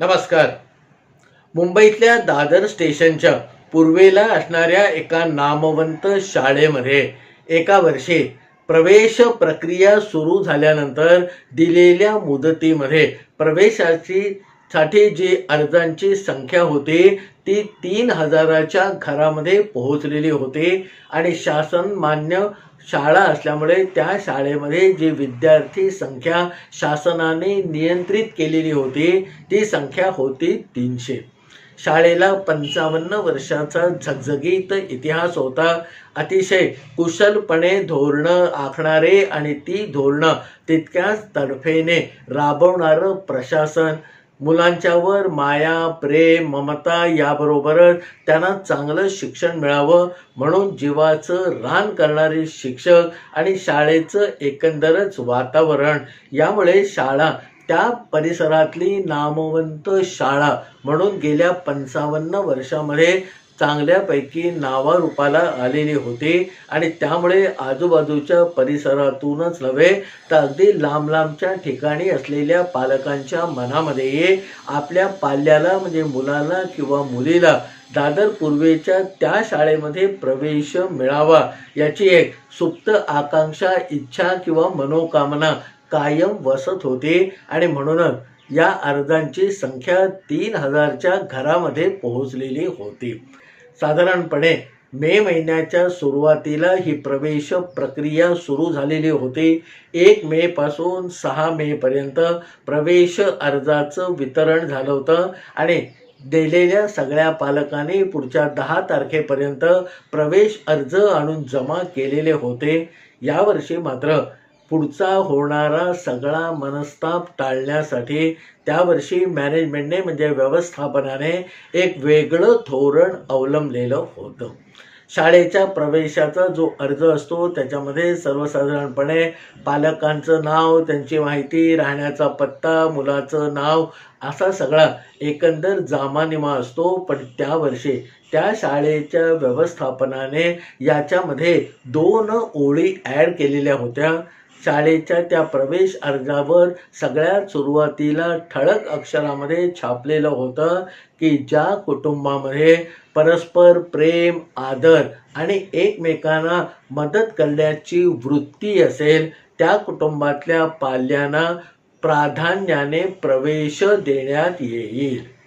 नमस्कार. मुंबईतल्या दादर स्टेशनच्या पूर्वेला असणाऱ्या एका नामवंत शाळेमध्ये एका वर्षी प्रवेश प्रक्रिया सुरू झाल्यानंतर दिलेल्या मुदतीमध्ये प्रवेशाची साठी जी अर्जांची संख्या होती ती तीन हजाराच्या घरामध्ये पोहोचलेली होती. आणि शासन मान्य शाळा असल्यामुळे त्या शाळेमध्ये जी विद्यार्थी संख्या शासनाने नियंत्रित केलेली होती ती संख्या होती तीनशे. शाळेला पंचावन्न वर्षाचा झगझगीत इतिहास होता. अतिशय कुशलपणे धोरणं आखणारे आणि ती धोरणं तितक्याच तडफेने राबवणारं प्रशासन. मुलांच्यावर माया प्रेम ममता याबरोबरच त्यांना चांगलं शिक्षण मिळावं म्हणून जीवाचं रान करणारे शिक्षक आणि शाळेचं एकंदरच वातावरण. यामुळे शाळा त्या परिसरातली नामवंत शाळा म्हणून गेल्या पंचावन्न वर्षामध्ये चांगल्यापैकी नावारूपाला आलेली होती आणि त्यामुळे आजूबाजूच्या परिसरातूनच नव्हे तर अगदी लांब लांबच्या ठिकाणी असलेल्या पालकांच्या मनामध्ये आपल्या पाल्याला म्हणजे मुलाला किंवा मुलीला दादर पूर्वेच्या त्या शाळेमध्ये प्रवेश मिळावा याची एक सुप्त आकांक्षा इच्छा किंवा मनोकामना कायम वसत होती. आणि म्हणूनच या अर्जांची संख्या तीन हजारच्या घरामध्ये पोहोचलेली होती. साधारणपणे मे महिन्याच्या सुरुवातीला ही प्रवेश प्रक्रिया सुरू झालेली होती. एक मे पासून सहा मेपर्यंत प्रवेश अर्जाचं वितरण झालं होतं आणि दिलेल्या सगळ्या पालकांनी पुढच्या दहा तारखेपर्यंत प्रवेश अर्ज आणून जमा केलेले होते. यावर्षी मात्र पुढचा होणारा सगळा मनस्ताप टाळण्यासाठी त्यावर्षी मॅनेजमेंटने म्हणजे व्यवस्थापनाने एक वेगळं धोरण अवलंबलेलं होतं. शाळेच्या प्रवेशाचा जो अर्ज असतो त्याच्यामध्ये सर्वसाधारणपणे पालकांचं नाव त्यांची माहिती राहण्याचा पत्ता मुलाचं नाव असा सगळा एकंदर जामानिमा असतो. पण त्या वर्षी त्या शाळेच्या व्यवस्थापनाने याच्यामध्ये दोन ओळी ॲड केलेल्या होत्या. शाळेच्या त्या प्रवेश अर्जावर सगळ्यात सुरुवातीला ठळक अक्षरामध्ये छापलेलं होतं की ज्या कुटुंबामध्ये परस्पर प्रेम आदर आणि एकमेकांना मदत करण्याची वृत्ती असेल त्या कुटुंबातल्या पाल्यांना प्राधान्याने प्रवेश देण्यात येईल.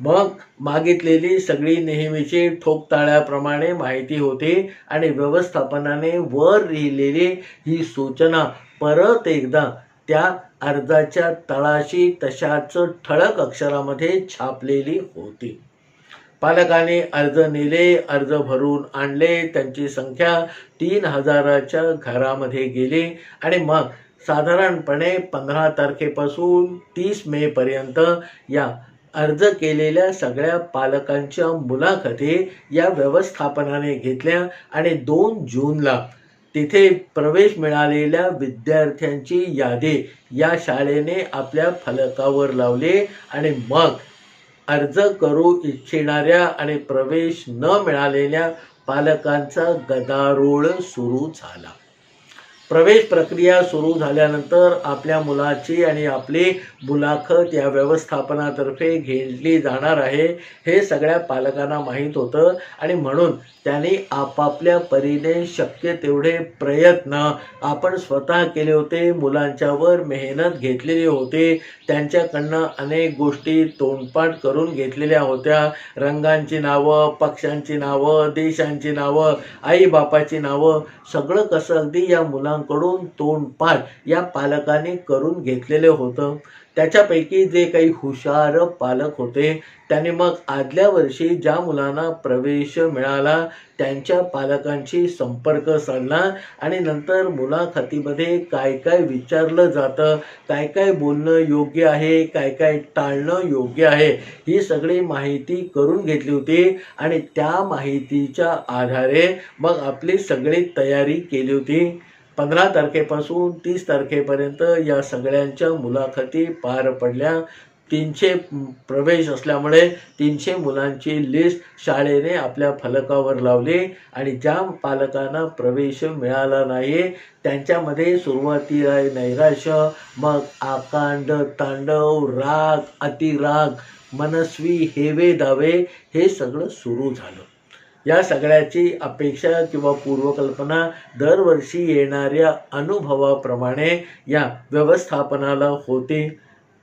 मग मागितलेली सगळी नेहमीची ठोकताळ्याप्रमाणे माहिती होती आणि व्यवस्थापनाने वर लिहिलेली ही सूचना परत एकदा त्या अर्जाच्या तळाशी तशाच ठळक अक्षरामध्ये छापलेली होती. पालकाने अर्ज नेले अर्ज भरून आणले त्यांची संख्या तीन हजाराच्या घरामध्ये गेली आणि मग साधारणपणे पंधरा तारखेपासून तीस मेपर्यंत या अर्ज केलेल्या सगळ्या पालकांच्या मुलाखती या व्यवस्थापनाने घेतल्या आणि दोन जूनला तिथे प्रवेश मिळालेल्या विद्यार्थ्यांची यादी या शाळेने आपल्या फलकावर लावली आणि मग अर्ज करू इच्छिणाऱ्या आणि प्रवेश न मिळालेल्या पालकांचा गदारोळ सुरू झाला. प्रवेश प्रक्रिया सुरू झाल्यानंतर आपल्या मुलाची आणि आपली मुलाखत या व्यवस्थापनातर्फे घेतली जाणार आहे. हे सगळ्या पालकांना माहीत होतं आणि म्हणून त्यांनी आपापल्या परीने शक्य तेवढे प्रयत्न आपण स्वतः केले होते मुलांच्यावर मेहनत घेतलेली होती त्यांच्याकडनं अनेक गोष्टी तोंडपाठ करून घेतलेल्या होत्या. रंगांची नावं पक्ष्यांची नावं देशांची नावं आईबापाची नावं सगळं कसं अगदी या मुलां पालकांकडून तोंडपाठ या पालकांनी करून घेतलेले होतं. त्याच्यापैकी जे काही हुशार पालक होते त्यांनी मग आदल्या वर्षी ज्या मुलांना प्रवेश मिळाला त्यांच्या पालकांशी संपर्क साधला आणि नंतर मुलाखतीमध्ये काय काय विचारलं जातं काय काय बोलणं योग्य आहे काय काय टाळणं योग्य आहे ही सगळी माहिती करून घेतली होती आणि त्या माहितीच्या आधारे मग आपली सगळी तयारी केली होती. पंधरा तारखेपासून तीस तारखेपर्यंत या सगळ्यांच्या मुलाखती पार पडल्या. तीनशे प्रवेश असल्यामुळे तीनशे मुलांची लिस्ट शाळेने आपल्या फलकावर लावली आणि ज्या पालकांना प्रवेश मिळाला नाही त्यांच्यामध्ये सुरुवातीला नैराश्य मग आकांड तांडव राग अतिराग मनस्वी हेवे दावे हे सगळं सुरू झालं. या सगळ्याची अपेक्षा किंवा पूर्वकल्पना दरवर्षी येणाऱ्या अनुभवाप्रमाणे या व्यवस्थापनाला होते.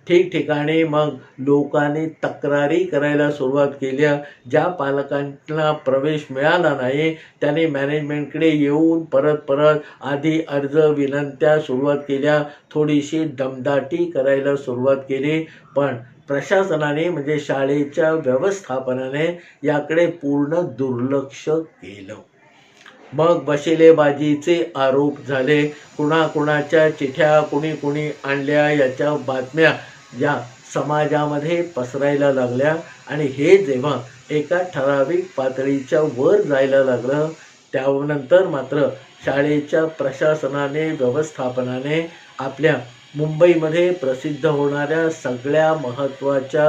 ठिकठिकाणी मग लोकांनी तक्रारी करायला सुरुवात केल्या ज्या पालकांना प्रवेश मिळाला नाही त्यांनी मॅनेजमेंटकडे येऊन परत परत आधी अर्ज विनंत्या सुरुवात केल्या. थोडीशी दमदाटी करायला सुरुवात केली. पण प्रशासनाने म्हणजे शाळेच्या व्यवस्थापनाने याकडे पूर्ण दुर्लक्ष केलं. मग बशिलेबाजीचे आरोप झाले. कुणाकुणाच्या चिठ्या कुणी कुणी आणल्या याच्या बातम्या या समाजामध्ये पसरायला लागल्या. आणि हे जेव्हा एका ठराविक पातळीच्या वर जायला लागलं त्यानंतर मात्र शाळेच्या प्रशासनाने व्यवस्थापनाने आपल्या मुंबईमध्ये प्रसिद्ध होणाऱ्या सगळ्या महत्त्वाच्या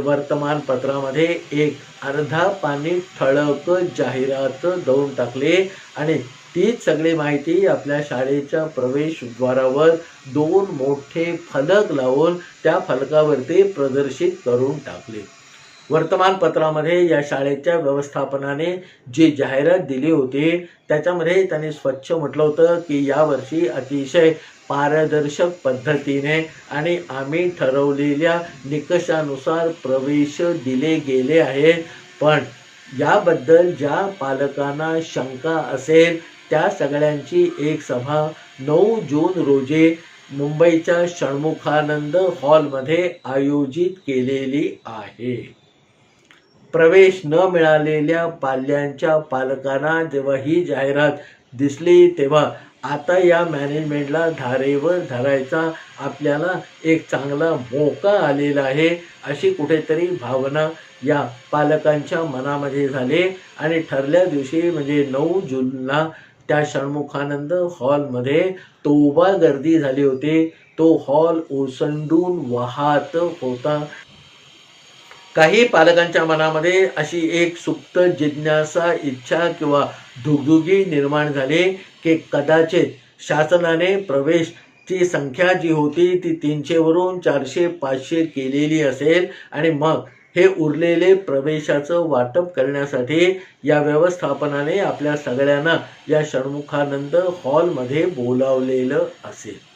वर्तमानपत्रामध्ये एक अर्धा पाणी ठळक जाहिरात देऊन टाकले आणि तीच सगळी माहिती आपल्या शाळेच्या प्रवेशद्वारावर दोन मोठे फलक लावून त्या फलकावरती प्रदर्शित करून टाकले. वर्तमानपत्रामध्ये या शाळेच्या व्यवस्थापनाने जी जाहिरात दिली होती त्याच्यामध्ये त्यांनी स्वच्छ म्हटलं होतं की यावर्षी अतिशय पारदर्शक पद्धतीने आणि आम्ही ठरवलेल्या निकषानुसार प्रवेश दिले गेले आहे पण याबद्दल ज्या पालकांना शंका असेल त्या सगळ्यांची एक सभा नऊ जून रोजी मुंबईच्या षण्मुखानंद हॉलमध्ये आयोजित केलेली आहे. प्रवेश न मिळालेल्या पाल्यांच्या पालकांना जेव्हा ही जाहिरात दिसली तेव्हा आता या मॅनेजमेंटला धारेवर धरायचा आपल्याला एक चांगला मोका आलेला आहे अशी कुठेतरी भावना या पालकांच्या मनामध्ये झाली. आणि ठरल्या दिवशी म्हणजे नऊ जूनला त्या षण्मुखानंद हॉलमध्ये तोबा गर्दी झाली होती. तो हॉल ओसंडून वाहत होता. काही पालकांच्या मनामध्ये अशी एक सुप्त जिज्ञासा इच्छा किंवा दुगदुगी निर्माण झाली की कदाचित शासनाने प्रवेशची संख्या जी होती ती तीनशेवरून चारशे पाचशे केलेली असेल आणि मग हे उरलेले प्रवेशाचं वाटप करण्यासाठी या व्यवस्थापनाने आपल्या सगळ्यांना या षण्मुखानंद हॉलमध्ये बोलावलेलं असेल.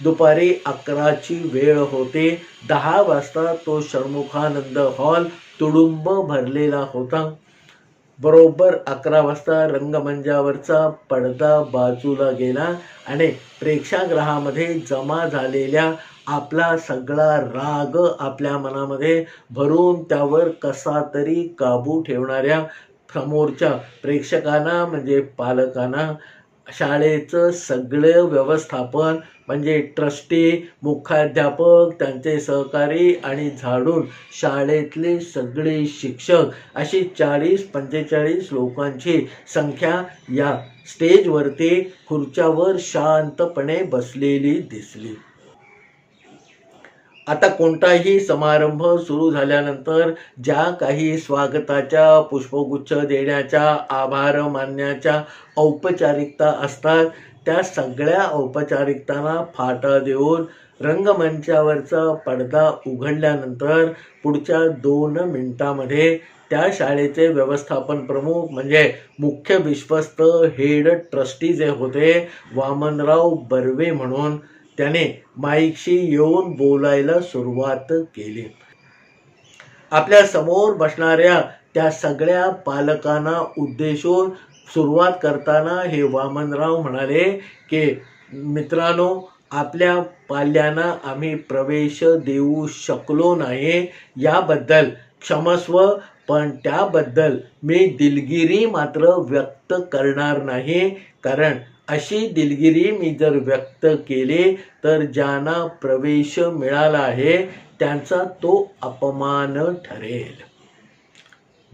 दुपारी अकराची वेळ होते. दहा वाजता तो षण्मुखानंद हॉल तुडुंब भरलेला होता. बरोबर अकरा वाजता रंगमंचावरचा पडदा बाजूला गेला आणि प्रेक्षागृहामध्ये जमा झालेल्या आपला सगळा राग आपल्या मनामध्ये भरून त्यावर कसा तरी काबू ठेवणाऱ्या समोरच्या प्रेक्षकांना म्हणजे पालकांना शाळेचं सगळं व्यवस्थापन म्हणजे ट्रस्टी मुख्याध्यापक त्यांचे सहकारी आणि झाडून शाळेतले सगळे शिक्षक अशी चाळीस पंचेचाळीस लोकांची संख्या या स्टेजवरती खुर्च्यावर शांतपणे बसलेली दिसली. आता कोणताही समारंभ सुरू झाल्यानंतर ज्या काही स्वागताच्या पुष्पगुच्छ देण्याच्या आभार मानण्याच्या औपचारिकता असतात त्या सगळ्या औपचारिकतांना फाटा देऊन रंगमंचावरचा पडदा उघडल्यानंतर पुढच्या दोन मिनिटामध्ये त्या शाळेचे व्यवस्थापन प्रमुख म्हणजे मुख्य विश्वस्त हेड ट्रस्टी जे होते वामनराव बर्वे म्हणून त्याने माईकशी येऊन बोलायला सुरुवात केली. आपल्यासमोर बसणाऱ्या त्या सगळ्या पालकांना उद्देशून सुरुवात करताना हे वामनराव म्हणाले की मित्रांनो आपल्या पाल्यांना आम्ही प्रवेश देऊ शकलो नाही. याबद्दल क्षमस्व पण त्याबद्दल मी दिलगिरी मात्र व्यक्त करणार नाही. कारण अशी दिलगिरी मी जर व्यक्त केली तर ज्यांना प्रवेश मिळाला आहे त्यांचा तो अपमान ठरेल.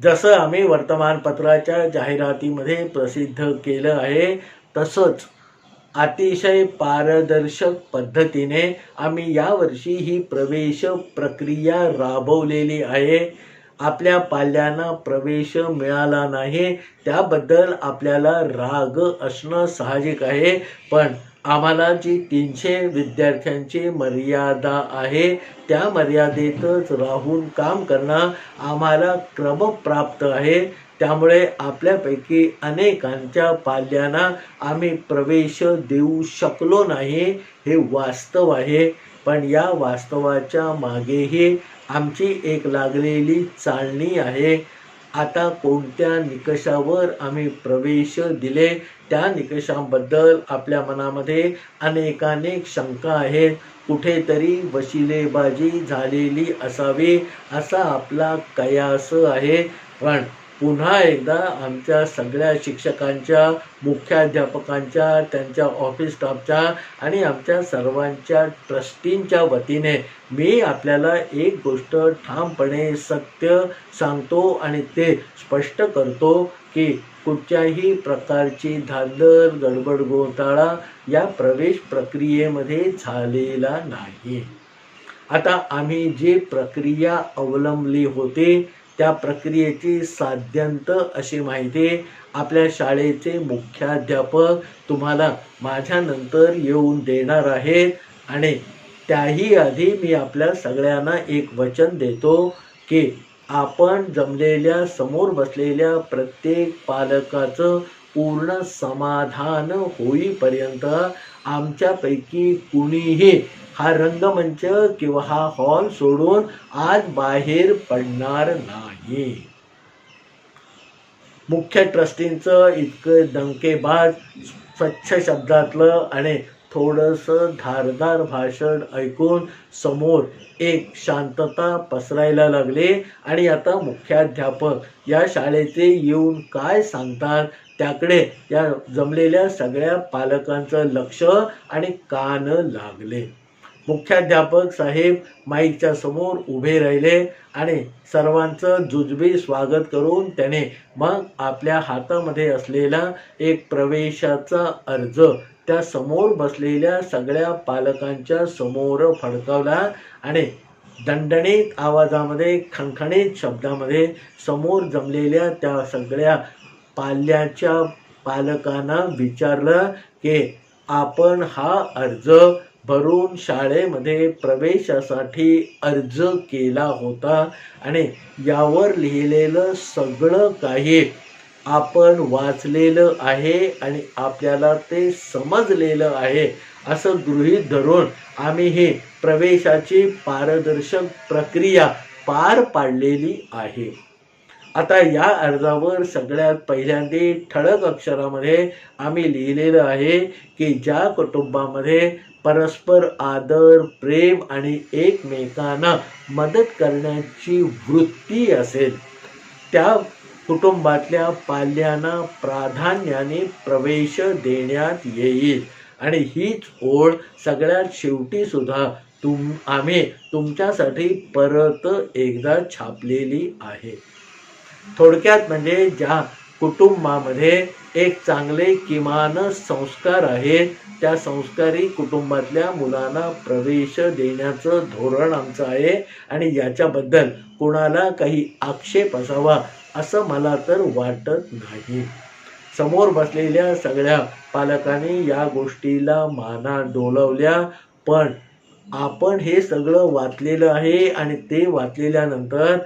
जसं आम्ही वर्तमानपत्राच्या जाहिरातीमध्ये प्रसिद्ध केलं आहे तसंच अतिशय पारदर्शक पद्धतीने आम्ही यावर्षी ही प्रवेश प्रक्रिया राबवलेली आहे. आपल्या पाल्यांना प्रवेश मिळाला नाही त्याबद्दल आपल्याला राग असणं साहजिक आहे. पण आम्हाला जी तीनशे विद्यार्थ्यांची मर्यादा आहे त्या मर्यादेतच राहून काम करणं आम्हाला क्रमप्राप्त आहे. त्यामुळे आपल्यापैकी अनेकांच्या पाल्यांना आम्ही प्रवेश देऊ शकलो नाही हे वास्तव आहे. पण या वास्तवाच्या मागेही आमची एक लागलेली चालणी आहे. आता कोणत्या निकषावर आम्ही प्रवेश दिले? त्या निकषांबद्दल आपल्या मनामध्ये अनेकानेक शंका आहेत. कुठेतरी वशिलेबाजी झालेली असावी असा आपला कयास आहे. पण पुन्हा एकदा आमच्या सगळ्या शिक्षकांच्या मुख्याध्यापकांच्या त्यांच्या ऑफिस स्टाफच्या आणि आमच्या सर्वांच्या ट्रस्टींच्या वतीने मी आपल्याला एक गोष्ट ठामपणे सत्य सांगतो आणि ते स्पष्ट करतो की कुठच्याही प्रकारची धांदल गडबड घोटाळा या प्रवेश प्रक्रियेमध्ये झालेला नाही. आता आम्ही जी प्रक्रिया अवलंबली होती त्या प्रक्रियेची साध्यंत अशी माहिती आपल्या शाळेचे मुख्याध्यापक तुम्हाला माझ्यानंतर येऊन देणार आहेत. आणि त्याही आधी मी आपल्या सगळ्यांना एक वचन देतो की आपण जमलेल्या समोर बसलेल्या प्रत्येक पालकाचं पूर्ण समाधान होईपर्यंत आमच्यापैकी कुणीही हा रंगमंच किंवा हा हॉल सोडून आज बाहेर पडणार नाही. मुख्य ट्रस्टींचं इतकं दंकेबाज स्वच्छ शब्दातलं आणि थोडंसं धारदार भाषण ऐकून समोर एक शांतता पसरायला लागली. आणि आता मुख्याध्यापक या शाळेचे येऊन काय सांगतात त्याकडे या जमलेल्या सगळ्या पालकांचं लक्ष आणि कान लागले. मुख्याध्यापक साहेब माईकच्या समोर उभे राहिले आणि सर्वांचं जुजबी स्वागत करून त्याने मग आपल्या हातामध्ये असलेला एक प्रवेशाचा अर्ज त्या समोर बसलेल्या सगळ्या पालकांच्या समोर फडकावला आणि दणदणीत आवाजामध्ये खणखणीत शब्दामध्ये समोर जमलेल्या त्या सगळ्या पाल्याच्या पालकांना विचारलं की आपण हा अर्ज भरून शाळेमध्ये प्रवेशासाठी अर्ज केला होता आणि यावर लिहिलेलं सगळं काही आपण वाचलेलं आहे आणि आपल्याला ते समजलेलं आहे असं गृहीत धरून आम्ही ही प्रवेशाची पारदर्शक प्रक्रिया पार पाडलेली आहे. आता या अर्जावर सगळ्यात पहिल्यांदा ठळक अक्षरामध्ये आम्ही लिहिलेलं आहे की ज्या कुटुंबामध्ये परस्पर आदर प्रेम आणि एकमेकांना मदत करण्याची वृत्ती असेल. त्या कुटुंबातल्या पाल्यांना प्राधान्याने प्रवेश देण्यात येईल. आणि हीच ओळ सगळ्यात शेवटी सुद्धा तुम आम्ही तुमच्यासाठी परत एकदा छापलेली आहे. थोडक्यात म्हणजे ज्या कुटुंबामध्ये एक चांगले किमान संस्कार आहेत त्या संस्कारी कुटुंबातल्या मुलांना प्रवेश देण्याचं धोरण आमचं आहे आणि याच्याबद्दल कोणाला काही आक्षेप असावा असं मला तर वाटत नाही. समोर बसलेल्या सगळ्या पालकांनी या गोष्टीला माना डोलवल्या पण आपण हे सगळं वाचलेलं आहे आणि ते वाचलेल्यानंतर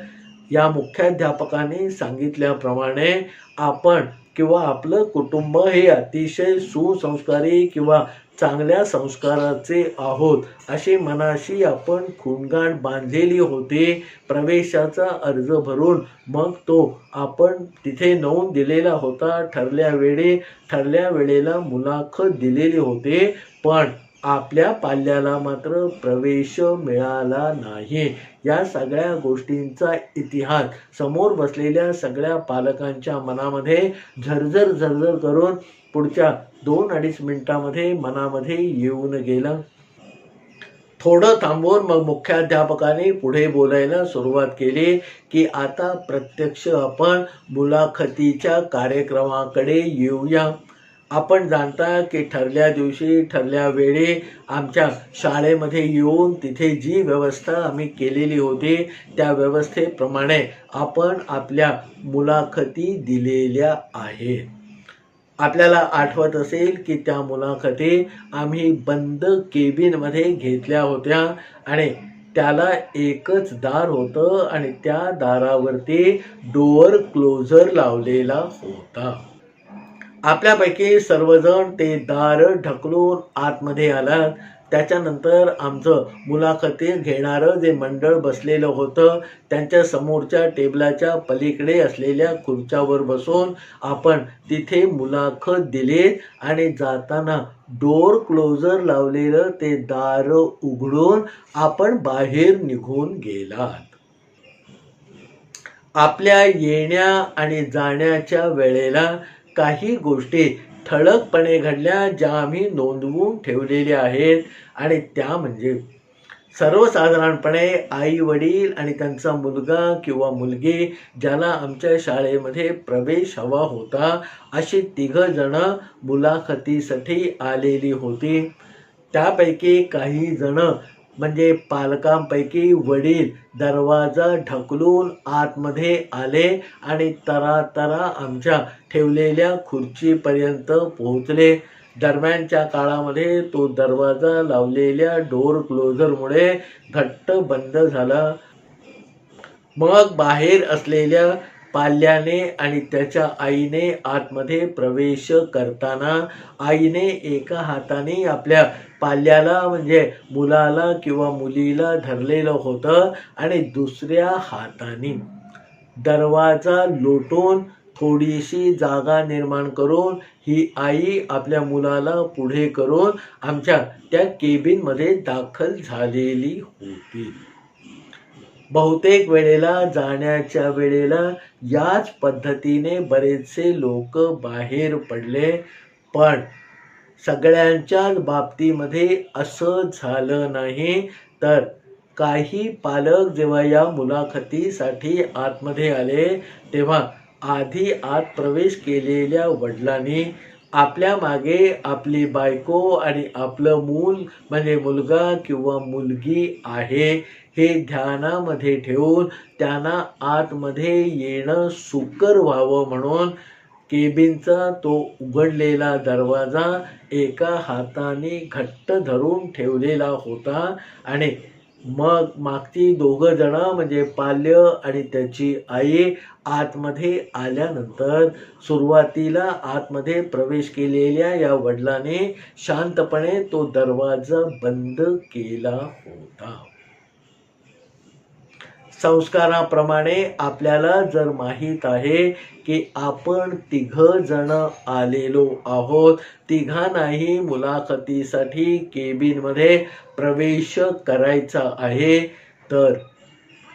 या मुख्याध्यापकाने सांगितल्याप्रमाणे आपण किंवा आपलं कुटुंब हे अतिशय सुसंस्कारी किंवा चांगल्या संस्काराचे आहोत अशी मनाशी आपण खूणगाण बांधलेली होती. प्रवेशाचा अर्ज भरून मग तो आपण तिथे नोंद दिलेला होता. ठरल्या वेळी ठरल्या वेळेला मुलाखत दिलेली होती. पण आपल्या पाल्याला मात्र प्रवेश मिळाला नाही. या सगळ्या गोष्टींचा इतिहास समोर बसलेल्या सगळ्या पालकांच्या मनामध्ये झरझर झरझर करून पुढच्या दोन अडीच मिनिटामध्ये मनामध्ये येऊन गेलं. थोडं थांबवून मग मुख्याध्यापकाने पुढे बोलायला सुरुवात केली की आता प्रत्यक्ष आपण मुलाखतीच्या कार्यक्रमाकडे येऊया. आपण जाणता की ठरल्या दिवशी ठरल्या वेळी आमच्या शाळेमध्ये येऊन तिथे जी व्यवस्था आम्ही केलेली होती त्या व्यवस्थेप्रमाणे आपण आपल्या मुलाखती दिलेल्या आहेत. आपल्याला आठवत असेल की त्या मुलाखती आम्ही बंद केबिनमध्ये घेतल्या होत्या आणि त्याला एकच दार होतं आणि त्या दारावरती डोअर क्लोजर लावलेला होता. आपल्यापैकी सर्वजण ते दार ढकलून आतमध्ये आलात. त्याच्यानंतर आमचं मुलाखती घेणारं जे मंडळ बसलेलं होतं त्यांच्या समोरच्या टेबलाच्या पलीकडे असलेल्या खुर्च्यावर बसून आपण तिथे मुलाखत दिलीत आणि जाताना डोर क्लोजर लावलेलं ते दार उघडून आपण बाहेर निघून गेलात. आपल्या येण्या आणि जाण्याच्या वेळेला काही गोष्टी ठळकपणे घडल्या ज्या आम्ही नोंदवून ठेवलेल्या आहेत. आणि त्या म्हणजे सर्वसाधारणपणे आई वडील आणि त्यांचा मुलगा किंवा मुलगी ज्याला आमच्या शाळेमध्ये प्रवेश हवा होता अशी तिघंजणं मुलाखतीसाठी आलेली होती. त्यापैकी काही जणं म्हणजे पालकांपैकी वडील दरवाजा ढकलून आतमध्ये आले आणि तरा तरा आमच्या ठेवलेल्या खुर्चीपर्यंत पोहोचले. दरम्यानच्या काळामध्ये तो दरवाजा लावलेल्या डोर क्लोजरमुळे घट्ट बंद झाला. मग बाहेर असलेल्या पाल्याने आणि त्याच्या आईने आतमध्ये प्रवेश करताना आईने एका हाताने आपल्या पाल्याला म्हणजे मुलाला किंवा मुलीला धरलेलं होतं आणि दुसऱ्या हाताने. दरवाजा लोटून थोडीशी जागा निर्माण करून ही आई आपल्या मुलाला पुढे करून आमच्या त्या केबिनमध्ये दाखल झालेली होती. बहुतेक वेळेला जाण्याच्या वेळेला याच पद्धतीने बरेचसे लोक बाहेर पडले पण सगळ्यांच्याच बाबतीमध्ये असं झालं नाही. तर काही पालक जेव्हा या मुलाखतीसाठी आतमध्ये आले तेव्हा आधी आत प्रवेश केलेल्या वडिलांनी आपल्या मागे आपली बायको आणि आपलं मूल म्हणजे मुलगा किंवा मुलगी आहे हे ध्यानामध्ये ठेवून त्यांना आतमध्ये येणं सुकर व्हावं म्हणून केबिनचा तो उघडलेला दरवाजा एका हाताने घट्ट धरून ठेवलेला होता. आणि मग मागची दोघं जण म्हणजे पाल्य आणि त्याची आई आतमध्ये आल्यानंतर सुरुवातीला आतमध्ये प्रवेश केलेल्या या वडिलाने शांतपणे तो दरवाजा बंद केला होता. संस्काराप्रमाणे आपल्याला जर माहीत आहे की आपण तिघ जण आलेलो आहोत तिघांनाही मुलाखतीसाठी केबिनमध्ये प्रवेश करायचा आहे. तर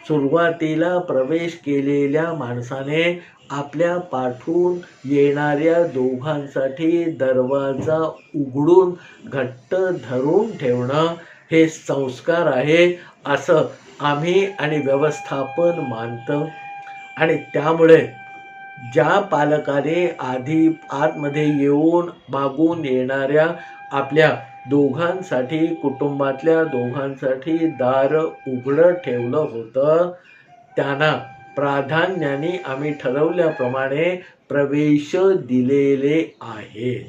सुरुवातीला प्रवेश केलेल्या माणसाने आपल्या पाठून येणाऱ्या दोघांसाठी दरवाजा उघडून घट्ट धरून ठेवणं हे संस्कार आहे असं आम्ही आणि व्यवस्थापन मानतं. आणि त्यामुळे ज्या पालकाने आधी आतमध्ये येऊन मागून येणाऱ्या आपल्या दोघांसाठी कुटुंबातल्या दोघांसाठी दार उघडं ठेवलं होतं त्यांना प्राधान्याने आम्ही ठरवल्याप्रमाणे प्रवेश दिलेले आहेत.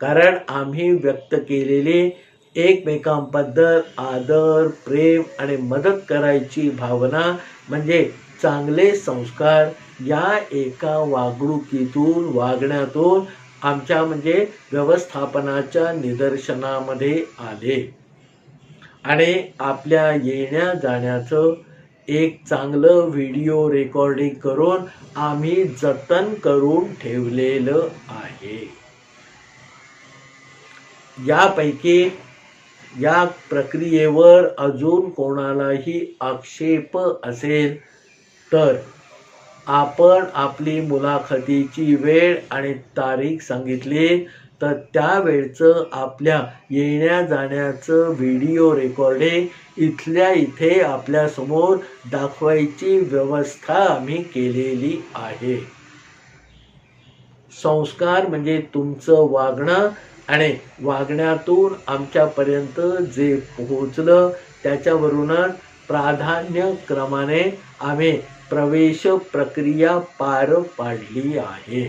कारण आम्ही व्यक्त केलेले एकमेकांबद्दल आदर प्रेम आणि मदत करायची भावना म्हणजे चांगले संस्कार या एका वागणुकीतून वागण्यातून आमच्या म्हणजे व्यवस्थापनाच्या निदर्शनामध्ये आले. आणि आपल्या येण्या जाण्याचं एक चांगलं व्हिडिओ रेकॉर्डिंग करून आम्ही जतन करून ठेवलेलं आहे. यापैकी या प्रक्रियेवर अजून कोणालाही आक्षेप असेल तर आपण आपली मुलाखतीची वेळ आणि तारीख सांगितली तर त्यावेळचं आपल्या येण्या जाण्याचं व्हिडिओ रेकॉर्डिंग इथल्या इथे आपल्यासमोर दाखवायची व्यवस्था आम्ही केलेली आहे. संस्कार म्हणजे तुमचं वागणं आणि वागण्यातून आमच्यापर्यंत जे पोहोचलं त्याच्यावरूनच प्राधान्यक्रमाने आम्ही प्रवेश प्रक्रिया पार पाडली आहे.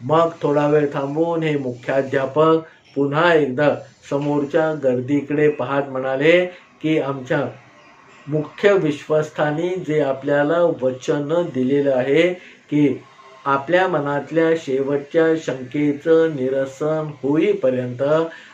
मग थोडा वेळ थांबून हे मुख्याध्यापक पुन्हा एकदा समोरच्या गर्दीकडे पाहत म्हणाले की आमच्या मुख्य विश्वस्थानी जे आपल्याला वचन दिलेलं आहे की आपल्या मनातल्या शेवटच्या शंकेचं निरसन होईपर्यंत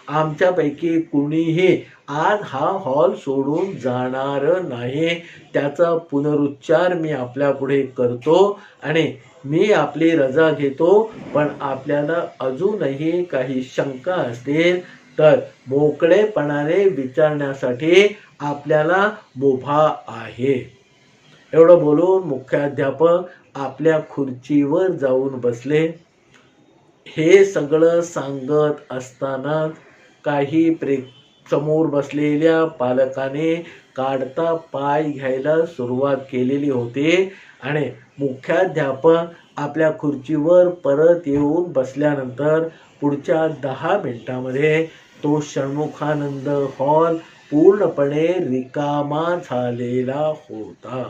आमच्यापैकी कुणीही आज हा हॉल सोडून जाणार नाही. त्याचा पुनरुच्चार मी आपल्यापुढे करतो आणि मी आपली रजा घेतो पण आपल्याला अजूनही काही शंका असतील तर मोकळेपणाने विचारण्यासाठी आपल्याला मुभा आहे. एवढं बोलून मुख्याध्यापक आपल्या खुर्चीवर जाऊन बसले. हे सगळं सांगत असताना काही प्रे समोर बसलेल्या पालकाने काढता पाय घ्यायला सुरुवात केलेली होती आणि मुख्याध्यापक आपल्या खुर्चीवर परत येऊन बसल्यानंतर पुढच्या दहा मिनिटामध्ये तो षण्मुखानंद हॉल पूर्णपणे रिकामा झालेला होता.